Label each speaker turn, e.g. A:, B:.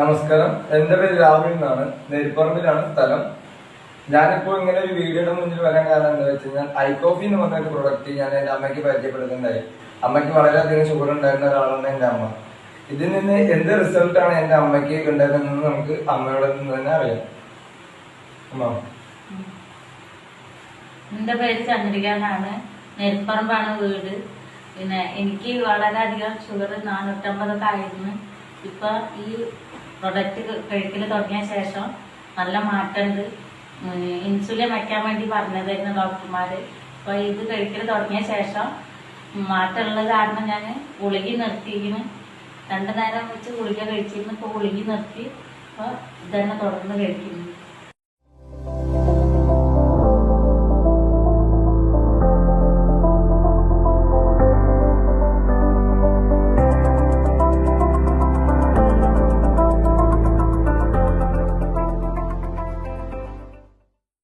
A: നമസ്കാരം. എന്റെ പേര് രാഹുൽ എന്നാണ്. നെരിപ്പറമ്പിലാണ് സ്ഥലം. ഞാനിപ്പോ ഇങ്ങനെ ഒരു വീഡിയോയുടെ മുന്നിൽ വരാൻ കാരണം എന്താ വെച്ച് കഴിഞ്ഞാൽ ഐകോഫി എന്ന് പറഞ്ഞ ഒരു പ്രൊഡക്റ്റ് ഞാൻ എന്റെ അമ്മയ്ക്ക് പരിചയപ്പെടുത്തുന്നുണ്ടായി അമ്മയ്ക്ക് വളരെയധികം ഷുഗർ ഉണ്ടായിരുന്ന ഒരാളാണ് എന്റെ അമ്മ. ഇതിൽ നിന്ന് എന്ത് റിസൾട്ടാണ് എന്റെ അമ്മയ്ക്ക് ഉണ്ടായിരുന്നതെന്ന് നമുക്ക് അമ്മയോട് നിന്ന് തന്നെ അറിയാം. അമ്മ.
B: എന്റെ പേര് ചന്ദ്രിക എന്നാണ് നെൽപ്പറമ്പാണ് വീട്. പിന്നെ എനിക്ക് വളരെയധികം ഷുഗർ നാനൂറ്റമ്പതൊക്കെ ആയിരുന്നു. ഇപ്പൊ ഈ പ്രൊഡക്റ്റ് കഴിക്കൽ തുടങ്ങിയ ശേഷം നല്ല മാറ്റമുണ്ട് ഇൻസുലിൻ വയ്ക്കാൻ വേണ്ടി പറഞ്ഞതായിരുന്നു ഡോക്ടർമാര്. അപ്പോൾ ഇത് കഴിക്കൽ തുടങ്ങിയ ശേഷം മാറ്റമുള്ളത് കാരണം ഞാൻ ഗുളിക നിർത്തിയിരുന്നു രണ്ടു നേരം വെച്ച് ഗുളിക കഴിച്ചിരുന്നു ഇപ്പൊ ഗുളിക നിർത്തി. അപ്പൊ ഇതന്നെ തുടർന്ന് കഴിക്കുന്നു.